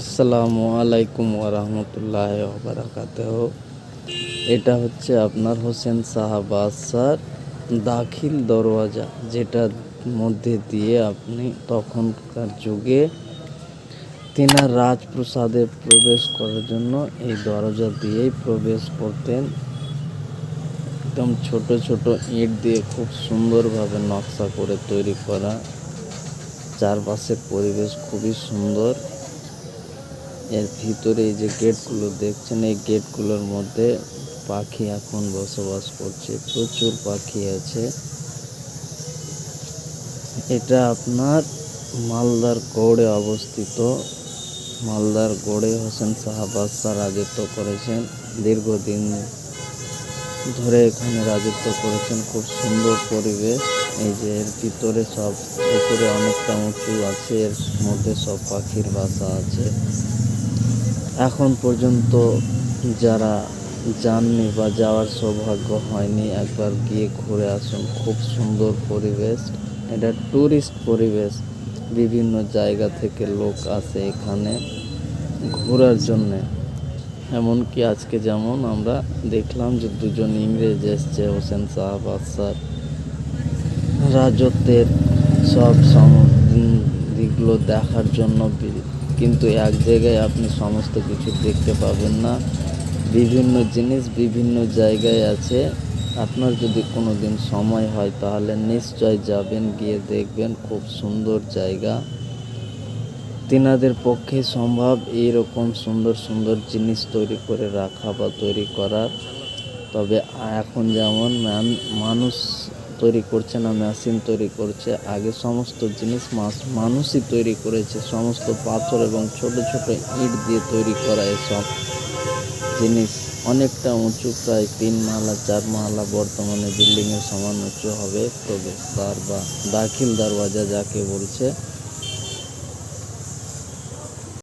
আসসালামু আলাইকুম ওরহমতুল্লাহ বারাকাত এটা হচ্ছে আপনার হোসেন সাহাবাসার দাখিল দরওয়াজা যেটার মধ্যে দিয়ে আপনি তখনকার যুগে তিনার রাজপ্রসাদে প্রবেশ করার জন্য এই দরজা দিয়েই প্রবেশ করতেন। একদম ছোট ছোট ইট দিয়ে খুব সুন্দরভাবে নকশা করে তৈরি করা। চারপাশের পরিবেশ খুবই সুন্দর। এর ভিতরে এই যে গেটগুলো দেখছেন, এই গেটগুলোর মধ্যে পাখি এখন বসবাস করছে, প্রচুর পাখি আছে। এটা আপনার মালদার গৌড়ে অবস্থিত। মালদার গৌড়ে হোসেন শাহ বাদশাহ রাজত্ব করেছেন। দীর্ঘদিন ধরে এখানে রাজত্ব করেছেন। খুব সুন্দর পরিবেশ। এই যে এর ভিতরে সব, উপরে অনেকটা উঁচু আছে। এর মধ্যে সব পাখির বাসা আছে। এখন পর্যন্ত যারা যাননি বা যাওয়ার সৌভাগ্য হয়নি, একবার গিয়ে ঘুরে আসুন। খুব সুন্দর পরিবেশ। এটা ট্যুরিস্ট পরিবেশ। বিভিন্ন জায়গা থেকে লোক আসে এখানে ঘোরার জন্যে। এমনকি আজকে যেমন আমরা দেখলাম যে দুজন ইংরেজ এসছে, হোসেন শাহ বাদশার রাজত্বের সব সম দিকগুলো দেখার জন্য কিন্তু এক জায়গায় আপনি সমস্ত কিছু দেখতে পাবেন না। বিভিন্ন জিনিস বিভিন্ন জায়গায় আছে। আপনার যদি কোনো দিন সময় হয় তাহলে নিশ্চয় যাবেন, গিয়ে দেখবেন। খুব সুন্দর জায়গা। তিনাদের পক্ষে সম্ভব এইরকম সুন্দর সুন্দর জিনিস তৈরি করে রাখা বা তৈরি করার। তবে এখন যেমন মানুষ তৈরি করছে না মেশিন তৈরি করছে, আগে সমস্ত জিনিস মাছ, মানুষই তৈরি করেছে, সমস্ত পাথর এবং ছোট ছোট ইট দিয়ে তৈরি করা এসব জিনিস। অনেকটা উঁচু, প্রায় তিন মালা, চার মালা বর্তমানে বিল্ডিংয়ের সমান উঁচু হবে। প্রবেশদ্বার বা দাখিল দরওয়াজা যাকে বলছে